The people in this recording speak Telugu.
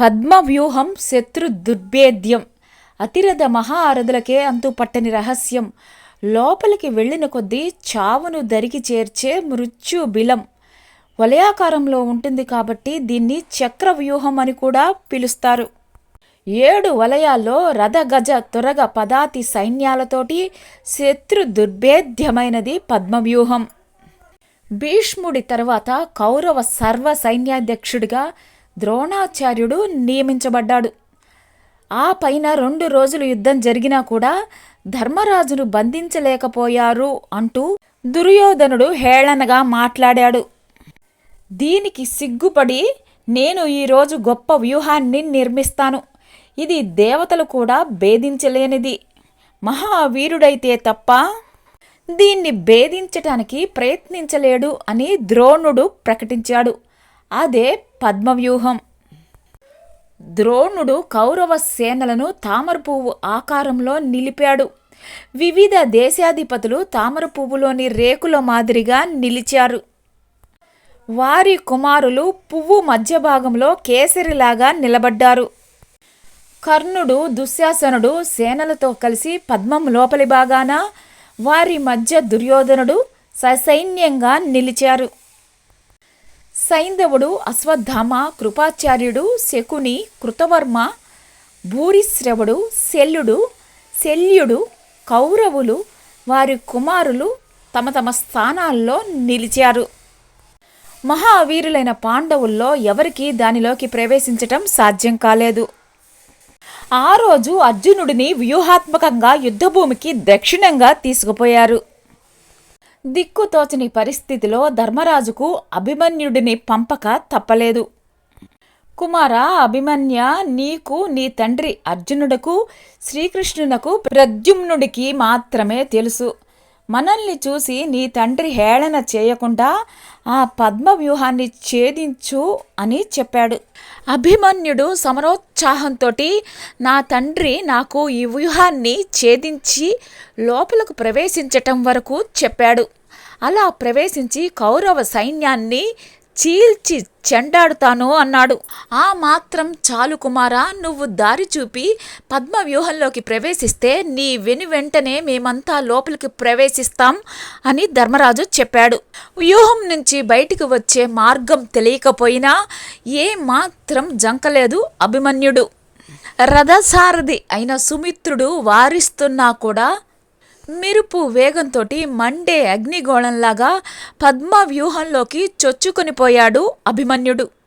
పద్మవ్యూహం శత్రు దుర్భేద్యం అతిరథ మహారథులకే అంతు పట్టని రహస్యం. లోపలికి వెళ్ళిన కొద్దీ చావును దరికి చేర్చే మృత్యు బిలం. వలయాకారంలో ఉంటుంది కాబట్టి దీన్ని చక్రవ్యూహం అని కూడా పిలుస్తారు. ఏడు వలయాల్లో రథగజ తురగ పదాతి సైన్యాలతోటి శత్రు దుర్భేద్యమైనది పద్మవ్యూహం. భీష్ముడి తర్వాత కౌరవ సర్వ సైన్యాధ్యక్షుడిగా ద్రోణాచార్యుడు నియమించబడ్డాడు. ఆ పైన రెండు రోజులు యుద్ధం జరిగినా కూడా ధర్మరాజును బంధించలేకపోయారు అంటూ దుర్యోధనుడు హేళనగా మాట్లాడాడు. దీనికి సిగ్గుపడి నేను ఈరోజు గొప్ప వ్యూహాన్ని నిర్మిస్తాను. ఇది దేవతలు కూడా భేదించలేనిది. మహావీరుడైతే తప్ప దీన్ని భేదించటానికి ప్రయత్నించలేడు అని ద్రోణుడు ప్రకటించాడు. అదే పద్మవ్యూహం. ద్రోణుడు కౌరవ సేనలను తామర పువ్వు ఆకారంలో నిలిపాడు. వివిధ దేశాధిపతులు తామర పువ్వులోని రేకుల మాదిరిగా నిలిచారు. వారి కుమారులు పువ్వు మధ్య భాగంలో కేసరిలాగా నిలబడ్డారు. కర్ణుడు దుశ్శాసనుడు సేనలతో కలిసి పద్మం లోపలి భాగాన వారి మధ్య దుర్యోధనుడు ససైన్యంగా నిలిచారు. సైంధవుడు అశ్వత్థామ కృపాచార్యుడు శకుని కృతవర్మ భూరిశ్రవుడు శల్యుడు శల్యుడు కౌరవులు వారి కుమారులు తమ తమ స్థానాల్లో నిలిచారు. మహావీరులైన పాండవుల్లో ఎవరికీ దానిలోకి ప్రవేశించటం సాధ్యం కాలేదు. ఆ రోజు అర్జునుడిని వ్యూహాత్మకంగా యుద్ధభూమికి దక్షిణంగా తీసుకుపోయారు. దిక్కుతోచని పరిస్థితిలో ధర్మరాజుకు అభిమన్యుడిని పంపక తప్పలేదు. కుమార అభిమన్య నీకు నీ తండ్రి అర్జునుడకు శ్రీకృష్ణునకు ప్రద్యుమ్నుడికి మాత్రమే తెలుసు. మనల్ని చూసి నీ తండ్రి హేళన చేయకుండా ఆ పద్మ వ్యూహాన్ని ఛేదించు అని చెప్పాడు. అభిమన్యుడు సమరోత్సాహంతో నా తండ్రి నాకు ఈ వ్యూహాన్ని ఛేదించి లోపలకు ప్రవేశించటం వరకు చెప్పాడు. అలా ప్రవేశించి కౌరవ సైన్యాన్ని చీల్చి చెండాడుతాను అన్నాడు. ఆ మాత్రం చాలు కుమారా నువ్వు దారి చూపి పద్మ వ్యూహంలోకి ప్రవేశిస్తే నీ వెను వెంటనే మేమంతా లోపలికి ప్రవేశిస్తాం అని ధర్మరాజు చెప్పాడు. వ్యూహం నుంచి బయటికి వచ్చే మార్గం తెలియకపోయినా ఏ మాత్రం జంకలేదు అభిమన్యుడు. రథసారథి అయిన సుమిత్రుడు వారిస్తున్నా కూడా మెరుపు వేగంతో మండే అగ్నిగోళంలాగా పద్మ వ్యూహంలోకి చొచ్చుకొనిపోయాడు అభిమన్యుడు.